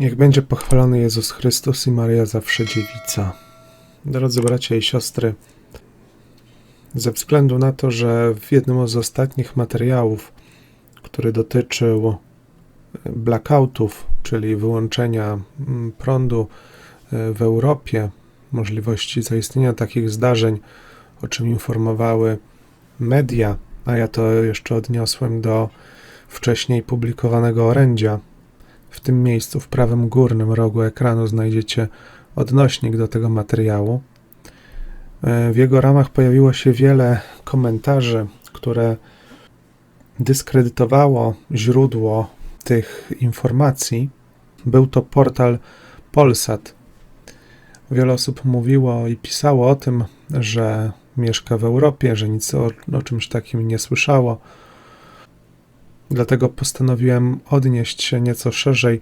Niech będzie pochwalony Jezus Chrystus i Maria zawsze dziewica. Drodzy bracia i siostry, ze względu na to, że w jednym z ostatnich materiałów, który dotyczył blackoutów, czyli wyłączenia mm, prądu e, w Europie, możliwości zaistnienia takich zdarzeń, o czym informowały media, a ja to jeszcze odniosłem do wcześniej publikowanego orędzia. W tym miejscu, w prawym górnym rogu ekranu, znajdziecie odnośnik do tego materiału. E, w jego ramach pojawiło się wiele komentarzy, które dyskredytowało źródło tych informacji. Był to portal Polsat. Wiele osób mówiło i pisało o tym, że mieszka w Europie, że nic o, o czymś takim nie słyszało. Dlatego postanowiłem odnieść się nieco szerzej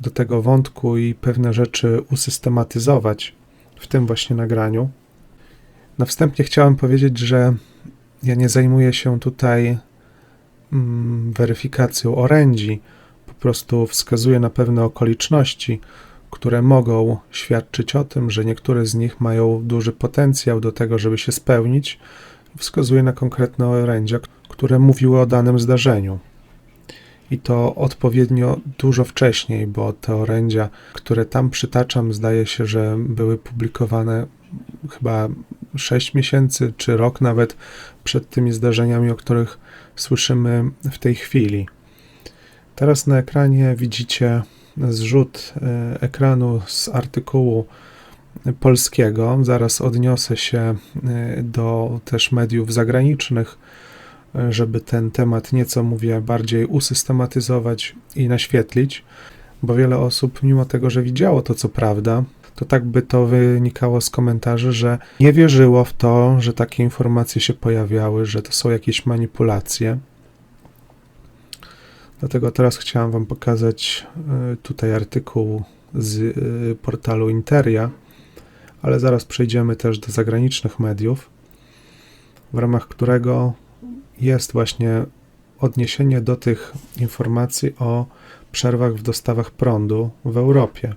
do tego wątku i pewne rzeczy usystematyzować w tym właśnie nagraniu. Na wstępie chciałem powiedzieć, że ja nie zajmuję się tutaj mm, weryfikacją orędzi, po prostu wskazuję na pewne okoliczności, które mogą świadczyć o tym, że niektóre z nich mają duży potencjał do tego, żeby się spełnić. Wskazuję na konkretne orędzia, które mówiły o danym zdarzeniu. I to odpowiednio dużo wcześniej, bo te orędzia, które tam przytaczam, zdaje się, że były publikowane chyba 6 miesięcy czy rok nawet przed tymi zdarzeniami, o których słyszymy w tej chwili. Teraz na ekranie widzicie zrzut e, ekranu z artykułu polskiego. Zaraz odniosę się e, do też mediów zagranicznych, żeby ten temat nieco, mówię, bardziej usystematyzować i naświetlić, bo wiele osób, mimo tego, że widziało to, co prawda, to tak by to wynikało z komentarzy, że nie wierzyło w to, że takie informacje się pojawiały, że to są jakieś manipulacje. Dlatego teraz chciałem Wam pokazać e, tutaj artykuł z e, portalu Interia, ale zaraz przejdziemy też do zagranicznych mediów, w ramach którego jest właśnie odniesienie do tych informacji o przerwach w dostawach prądu w Europie.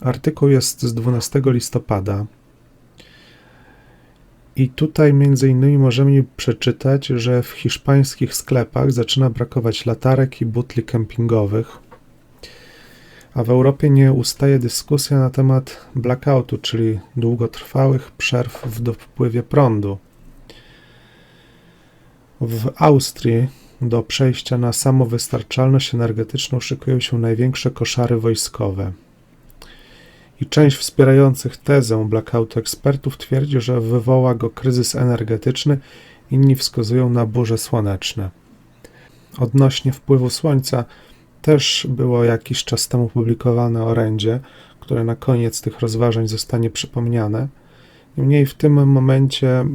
Artykuł jest z 12 listopada i tutaj między innymi możemy przeczytać, że w hiszpańskich sklepach zaczyna brakować latarek i butli kempingowych, a w Europie nie ustaje dyskusja na temat blackoutu, czyli długotrwałych przerw w dopływie prądu. W Austrii do przejścia na samowystarczalność energetyczną szykują się największe koszary wojskowe i część wspierających tezę blackoutu ekspertów twierdzi, że wywoła go kryzys energetyczny, inni wskazują na burze słoneczne. Odnośnie wpływu słońca też było jakiś czas temu publikowane orędzie, które na koniec tych rozważań zostanie przypomniane. Niemniej w tym momencie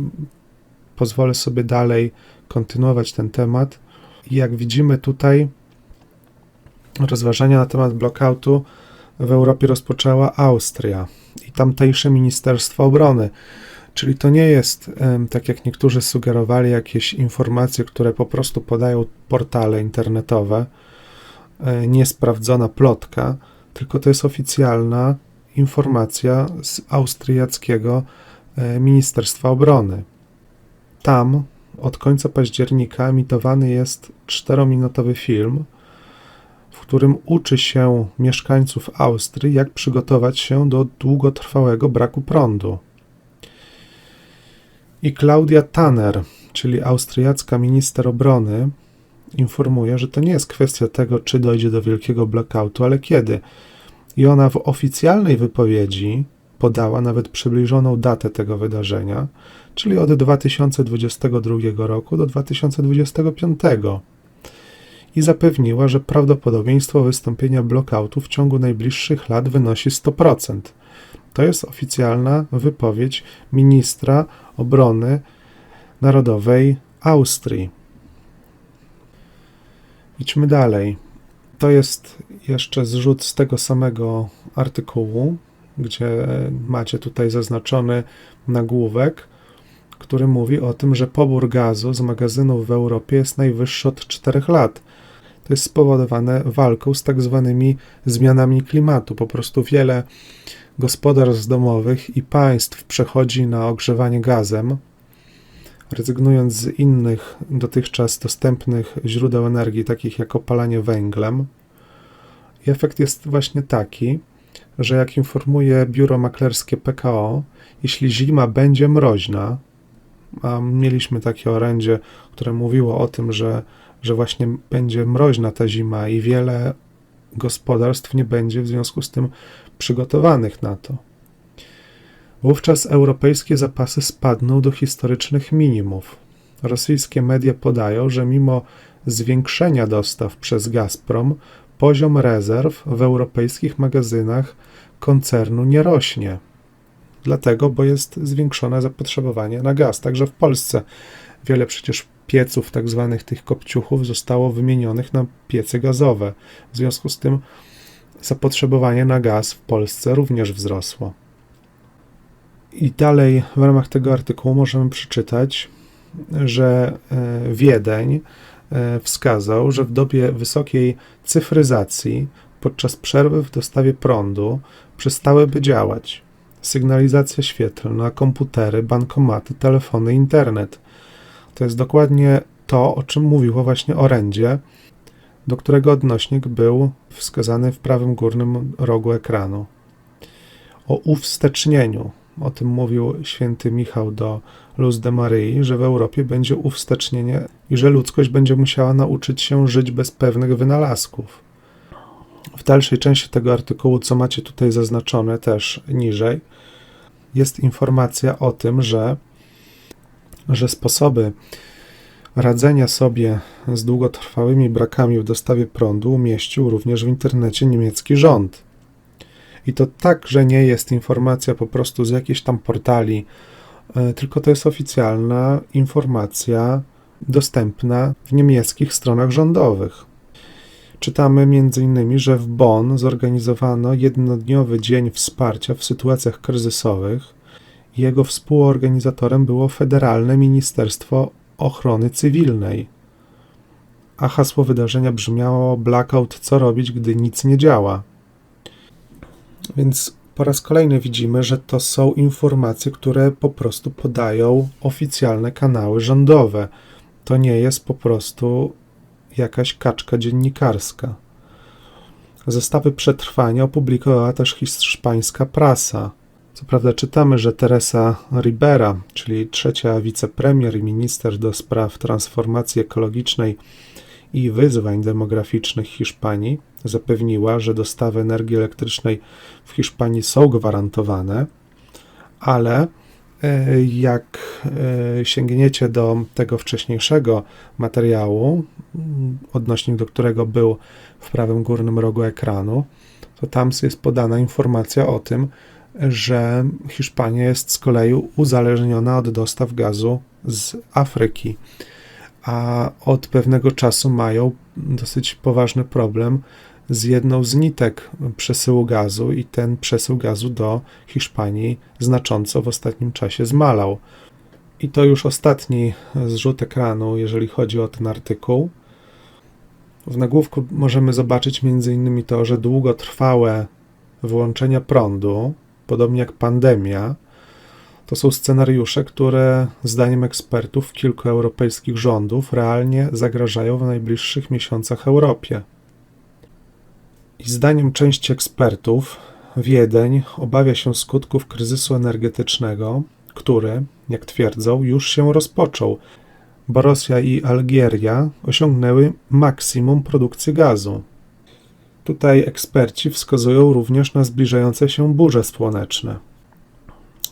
pozwolę sobie dalej kontynuować ten temat. I jak widzimy tutaj, rozważania na temat blackoutu w Europie rozpoczęła Austria i tamtejsze Ministerstwo Obrony. Czyli to nie jest, tak jak niektórzy sugerowali, jakieś informacje, które po prostu podają portale internetowe, e, niesprawdzona plotka, tylko to jest oficjalna informacja z austriackiego e, Ministerstwa Obrony. Tam od końca października emitowany jest czterominutowy film, w którym uczy się mieszkańców Austrii, jak przygotować się do długotrwałego braku prądu. I Claudia Tanner, czyli austriacka minister obrony, informuje, że to nie jest kwestia tego, czy dojdzie do wielkiego blackoutu, ale kiedy. I ona w oficjalnej wypowiedzi podała nawet przybliżoną datę tego wydarzenia, czyli od 2022 roku do 2025 i zapewniła, że prawdopodobieństwo wystąpienia blockoutu w ciągu najbliższych lat wynosi 100%. To jest oficjalna wypowiedź ministra obrony narodowej Austrii. Idźmy dalej. To jest jeszcze zrzut z tego samego artykułu, gdzie macie tutaj zaznaczony nagłówek, który mówi o tym, że pobór gazu z magazynów w Europie jest najwyższy od 4 lat. to jest spowodowane walką z tak zwanymi zmianami klimatu. Po prostu wiele gospodarstw domowych i państw przechodzi na ogrzewanie gazem, rezygnując z innych dotychczas dostępnych źródeł energii, takich jak opalanie węglem. I efekt jest właśnie taki, że jak informuje biuro maklerskie PKO, jeśli zima będzie mroźna, mieliśmy takie orędzie, które mówiło o tym, że, że właśnie będzie mroźna ta zima i wiele gospodarstw nie będzie w związku z tym przygotowanych na to. Wówczas europejskie zapasy spadną do historycznych minimów. Rosyjskie media podają, że mimo zwiększenia dostaw przez Gazprom, poziom rezerw w europejskich magazynach koncernu nie rośnie. Dlatego, bo jest zwiększone zapotrzebowanie na gaz. Także w Polsce wiele przecież pieców, tak zwanych tych kopciuchów, zostało wymienionych na piece gazowe. W związku z tym zapotrzebowanie na gaz w Polsce również wzrosło. I dalej w ramach tego artykułu możemy przeczytać, że e, Wiedeń e, wskazał, że w dobie wysokiej cyfryzacji podczas przerwy w dostawie prądu przestałyby działać sygnalizacja świetlna, komputery, bankomaty, telefony, internet. To jest dokładnie to, o czym mówiło właśnie orędzie, do którego odnośnik był wskazany w prawym górnym rogu ekranu. O uwstecznieniu, o tym mówił święty Michał do Luz de Maryi, że w Europie będzie uwstecznienie i że ludzkość będzie musiała nauczyć się żyć bez pewnych wynalazków. W dalszej części tego artykułu, co macie tutaj zaznaczone też niżej, jest informacja o tym, że, że sposoby radzenia sobie z długotrwałymi brakami w dostawie prądu umieścił również w internecie niemiecki rząd. I to także nie jest informacja po prostu z jakichś tam portali, e, tylko to jest oficjalna informacja dostępna w niemieckich stronach rządowych. Czytamy m.in., że w Bonn zorganizowano jednodniowy dzień wsparcia w sytuacjach kryzysowych. Jego współorganizatorem było Federalne Ministerstwo Ochrony Cywilnej. A hasło wydarzenia brzmiało Blackout co robić, gdy nic nie działa. Więc po raz kolejny widzimy, że to są informacje, które po prostu podają oficjalne kanały rządowe. To nie jest po prostu jakaś kaczka dziennikarska. Zestawy przetrwania opublikowała też hiszpańska prasa. Co prawda czytamy, że Teresa Ribera, czyli trzecia wicepremier i minister do spraw transformacji ekologicznej i wyzwań demograficznych Hiszpanii, zapewniła, że dostawy energii elektrycznej w Hiszpanii są gwarantowane, ale jak e, sięgniecie do tego wcześniejszego materiału, odnośnik do którego był w prawym górnym rogu ekranu, to tam jest podana informacja o tym, że Hiszpania jest z kolei uzależniona od dostaw gazu z Afryki, a od pewnego czasu mają dosyć poważny problem z jedną z nitek przesyłu gazu i ten przesył gazu do Hiszpanii znacząco w ostatnim czasie zmalał. I to już ostatni zrzut ekranu, jeżeli chodzi o ten artykuł. W nagłówku możemy zobaczyć m.in. to, że długotrwałe wyłączenia prądu, podobnie jak pandemia, to są scenariusze, które zdaniem ekspertów kilku europejskich rządów realnie zagrażają w najbliższych miesiącach Europie. I zdaniem części ekspertów, Wiedeń obawia się skutków kryzysu energetycznego, który, jak twierdzą, już się rozpoczął, bo Rosja i Algieria osiągnęły maksimum produkcji gazu. Tutaj eksperci wskazują również na zbliżające się burze słoneczne.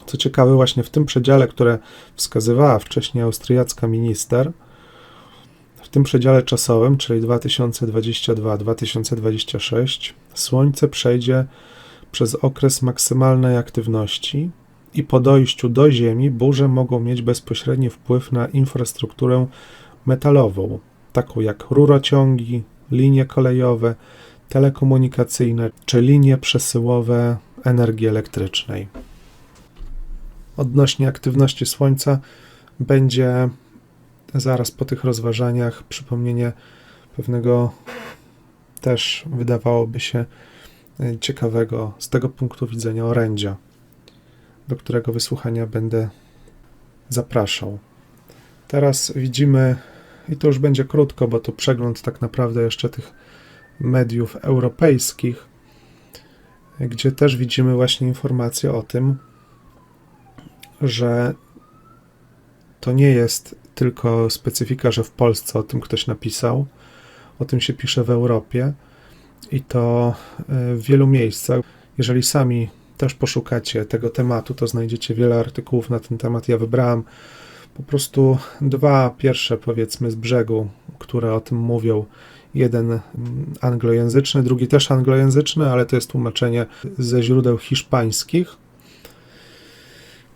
Co ciekawe, właśnie w tym przedziale, które wskazywała wcześniej austriacka minister, w tym przedziale czasowym, czyli 2022-2026, Słońce przejdzie przez okres maksymalnej aktywności i po dojściu do Ziemi burze mogą mieć bezpośredni wpływ na infrastrukturę metalową, taką jak rurociągi, linie kolejowe, telekomunikacyjne czy linie przesyłowe energii elektrycznej. Odnośnie aktywności Słońca będzie zaraz po tych rozważaniach przypomnienie pewnego też wydawałoby się e, ciekawego z tego punktu widzenia orędzia, do którego wysłuchania będę zapraszał. Teraz widzimy, i to już będzie krótko, bo to przegląd tak naprawdę jeszcze tych mediów europejskich, gdzie też widzimy właśnie informacje o tym, że to nie jest tylko specyfika, że w Polsce o tym ktoś napisał, o tym się pisze w Europie i to e, w wielu miejscach. Jeżeli sami też poszukacie tego tematu, to znajdziecie wiele artykułów na ten temat. Ja wybrałem po prostu dwa pierwsze, powiedzmy, z brzegu, które o tym mówią. Jeden mm, anglojęzyczny, drugi też anglojęzyczny, ale to jest tłumaczenie ze źródeł hiszpańskich.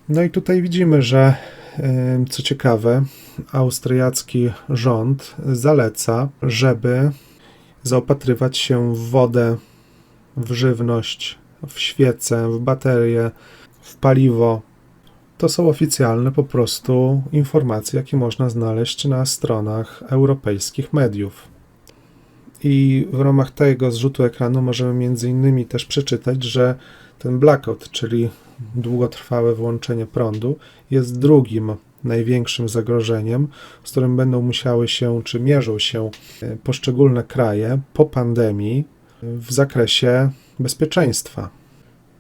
No i tutaj widzimy, że co ciekawe, austriacki rząd zaleca, żeby zaopatrywać się w wodę, w żywność, w świece, w baterie, w paliwo. To są oficjalne po prostu informacje, jakie można znaleźć na stronach europejskich mediów. I w ramach tego zrzutu ekranu możemy między innymi też przeczytać, że ten blackout, czyli długotrwałe wyłączenie prądu, jest drugim największym zagrożeniem, z którym będą musiały się, czy mierzą się e, poszczególne kraje po pandemii w zakresie bezpieczeństwa.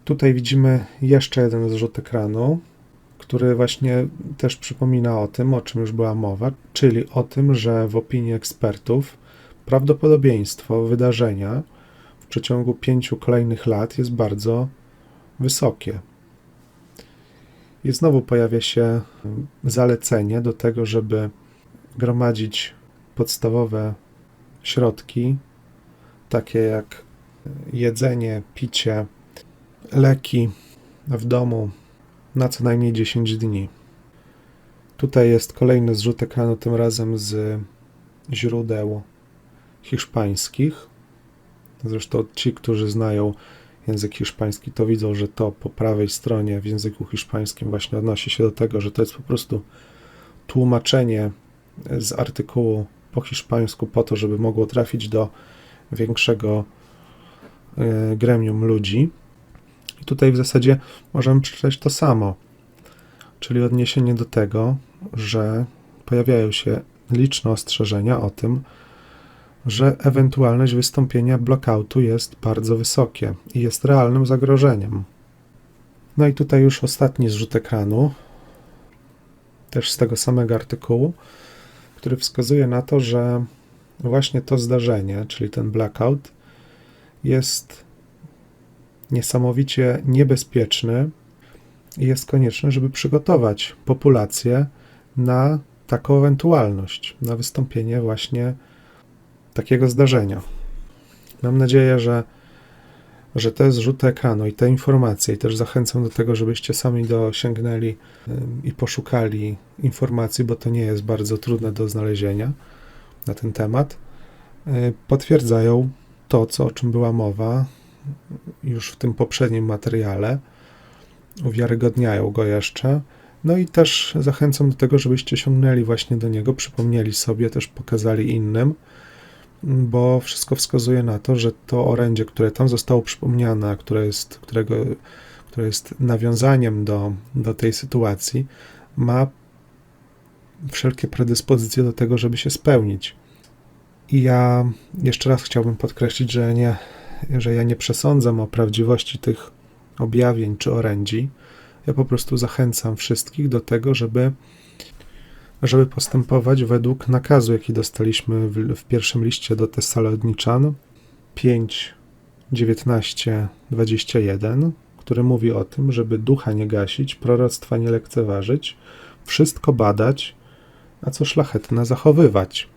Tutaj widzimy jeszcze jeden zrzut ekranu, który właśnie też przypomina o tym, o czym już była mowa, czyli o tym, że w opinii ekspertów prawdopodobieństwo wydarzenia w przeciągu pięciu kolejnych lat jest bardzo wysokie. I znowu pojawia się zalecenie do tego, żeby gromadzić podstawowe środki, takie jak jedzenie, picie, leki w domu na co najmniej 10 dni. Tutaj jest kolejny zrzut ekranu, tym razem z źródeł hiszpańskich. Zresztą ci, którzy znają język hiszpański, to widzą, że to po prawej stronie w języku hiszpańskim właśnie odnosi się do tego, że to jest po prostu tłumaczenie z artykułu po hiszpańsku po to, żeby mogło trafić do większego e, gremium ludzi. I tutaj w zasadzie możemy przeczytać to samo, czyli odniesienie do tego, że pojawiają się liczne ostrzeżenia o tym, że ewentualność wystąpienia blockoutu jest bardzo wysokie i jest realnym zagrożeniem. No i tutaj już ostatni zrzut ekranu, też z tego samego artykułu, który wskazuje na to, że właśnie to zdarzenie, czyli ten blackout, jest niesamowicie niebezpieczny i jest konieczne, żeby przygotować populację na taką ewentualność, na wystąpienie właśnie takiego zdarzenia. Mam nadzieję, że, że te zrzuty ekranu i te informacje, i też zachęcam do tego, żebyście sami dosięgnęli i poszukali informacji, bo to nie jest bardzo trudne do znalezienia na ten temat, y, potwierdzają to, co, o czym była mowa już w tym poprzednim materiale, uwiarygodniają go jeszcze. No i też zachęcam do tego, żebyście sięgnęli właśnie do niego, przypomnieli sobie, też pokazali innym, bo wszystko wskazuje na to, że to orędzie, które tam zostało przypomniane, które jest, którego, które jest nawiązaniem do, do tej sytuacji, ma wszelkie predyspozycje do tego, żeby się spełnić. I ja jeszcze raz chciałbym podkreślić, że, nie, że ja nie przesądzam o prawdziwości tych objawień czy orędzi. Ja po prostu zachęcam wszystkich do tego, żeby żeby postępować według nakazu, jaki dostaliśmy w, w pierwszym liście do Tesaloniczan 5, 19, 21, który mówi o tym, żeby ducha nie gasić, proroctwa nie lekceważyć, wszystko badać, a co szlachetne zachowywać.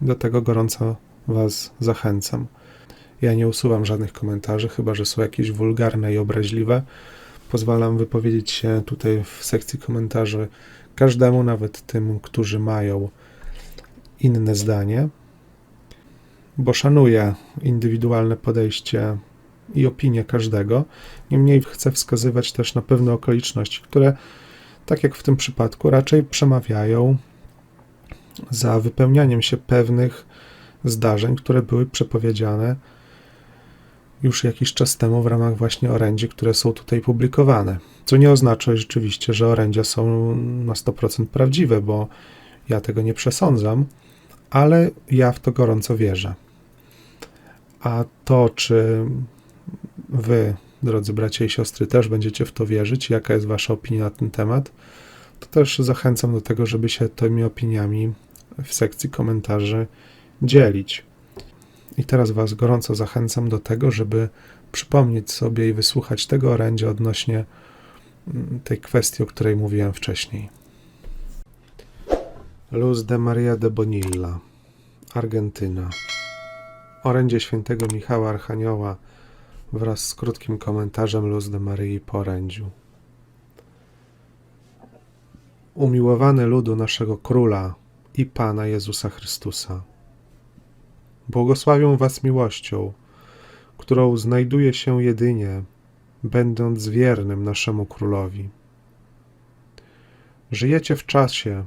Do tego gorąco Was zachęcam. Ja nie usuwam żadnych komentarzy, chyba że są jakieś wulgarne i obraźliwe. Pozwalam wypowiedzieć się tutaj w sekcji komentarzy każdemu, nawet tym, którzy mają inne zdanie, bo szanuję indywidualne podejście i opinię każdego. Niemniej chcę wskazywać też na pewne okoliczności, które, tak jak w tym przypadku, raczej przemawiają za wypełnianiem się pewnych zdarzeń, które były przepowiedziane już jakiś czas temu w ramach właśnie orędzi, które są tutaj publikowane. Co nie oznacza rzeczywiście, że orędzia są na 100% prawdziwe, bo ja tego nie przesądzam, ale ja w to gorąco wierzę. A to, czy wy, drodzy bracia i siostry, też będziecie w to wierzyć, jaka jest wasza opinia na ten temat, to też zachęcam do tego, żeby się tymi opiniami w sekcji komentarzy dzielić. I teraz Was gorąco zachęcam do tego, żeby przypomnieć sobie i wysłuchać tego orędzia odnośnie mm, tej kwestii, o której mówiłem wcześniej. Luz de Maria de Bonilla, Argentyna. Orędzie świętego Michała Archanioła wraz z krótkim komentarzem Luz de Maryi po orędziu. Umiłowany ludu naszego Króla i Pana Jezusa Chrystusa Błogosławią Was miłością, którą znajduje się jedynie, będąc wiernym naszemu królowi. Żyjecie w czasie,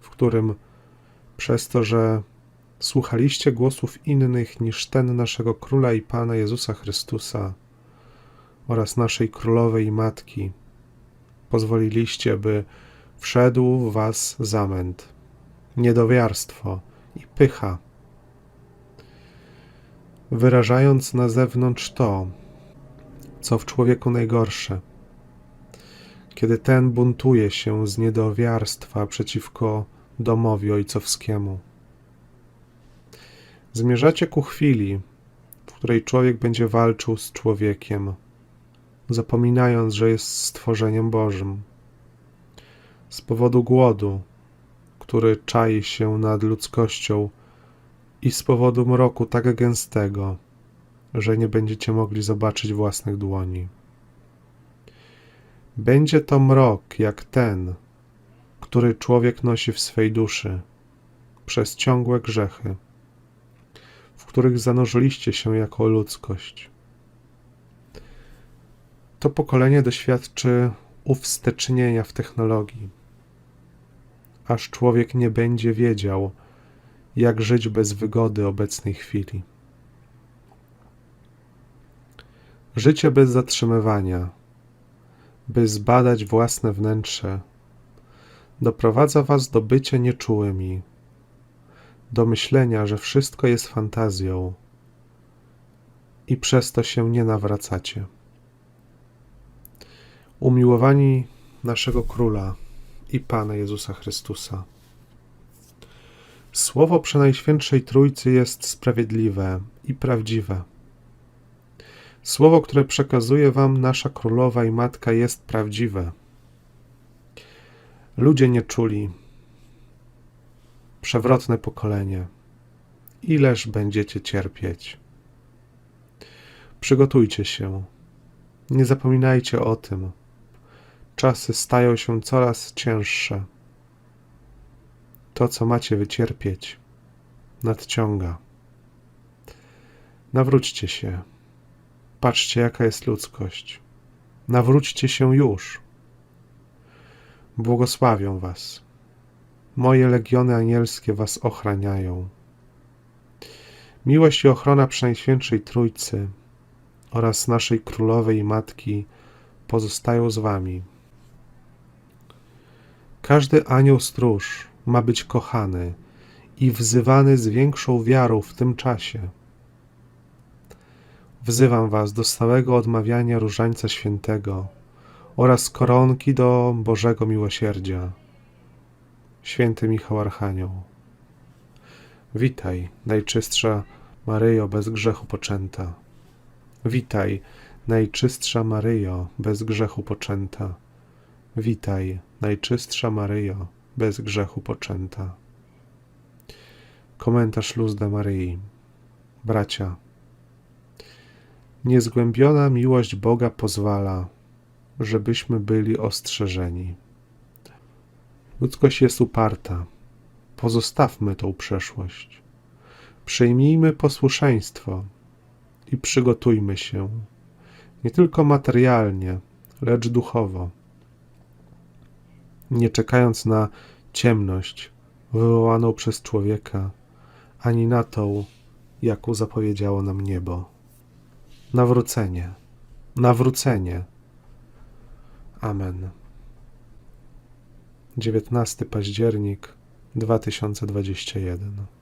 w którym przez to, że słuchaliście głosów innych niż ten naszego króla i Pana Jezusa Chrystusa oraz naszej królowej i matki, pozwoliliście, by wszedł w Was zamęt, niedowiarstwo i pycha wyrażając na zewnątrz to, co w człowieku najgorsze. Kiedy ten buntuje się z niedowiarstwa przeciwko domowi ojcowskiemu. Zmierzacie ku chwili, w której człowiek będzie walczył z człowiekiem, zapominając, że jest stworzeniem Bożym. Z powodu głodu, który czai się nad ludzkością, i z powodu mroku tak gęstego, że nie będziecie mogli zobaczyć własnych dłoni. Będzie to mrok jak ten, który człowiek nosi w swej duszy przez ciągłe grzechy, w których zanurzyliście się jako ludzkość. To pokolenie doświadczy uwstecznienia w technologii, aż człowiek nie będzie wiedział, jak żyć bez wygody obecnej chwili. Życie bez zatrzymywania, by zbadać własne wnętrze, doprowadza was do bycia nieczułymi, do myślenia, że wszystko jest fantazją i przez to się nie nawracacie. Umiłowani naszego Króla i Pana Jezusa Chrystusa. Słowo Przenajświętszej Trójcy jest sprawiedliwe i prawdziwe. Słowo, które przekazuje Wam nasza Królowa i Matka, jest prawdziwe. Ludzie nie czuli. Przewrotne pokolenie. Ileż będziecie cierpieć? Przygotujcie się. Nie zapominajcie o tym. Czasy stają się coraz cięższe to, co macie wycierpieć, nadciąga. Nawróćcie się. Patrzcie, jaka jest ludzkość. Nawróćcie się już. Błogosławią Was. Moje legiony anielskie Was ochraniają. Miłość i ochrona Przenajświętszej Trójcy oraz naszej Królowej i Matki pozostają z Wami. Każdy anioł stróż ma być kochany i wzywany z większą wiarą w tym czasie. Wzywam Was do stałego odmawiania Różańca Świętego oraz koronki do Bożego Miłosierdzia. Święty Michał Archanioł. Witaj, Najczystsza Maryjo, bez grzechu poczęta. Witaj, Najczystsza Maryjo, bez grzechu poczęta. Witaj, Najczystsza Maryjo, bez grzechu poczęta. Komentarz Luz de Maryi. Bracia, niezgłębiona miłość Boga pozwala, żebyśmy byli ostrzeżeni. Ludzkość jest uparta. Pozostawmy tą przeszłość. Przyjmijmy posłuszeństwo i przygotujmy się, nie tylko materialnie, lecz duchowo nie czekając na ciemność wywołaną przez człowieka, ani na tą, jaką zapowiedziało nam niebo. Nawrócenie, nawrócenie. Amen. 19 październik 2021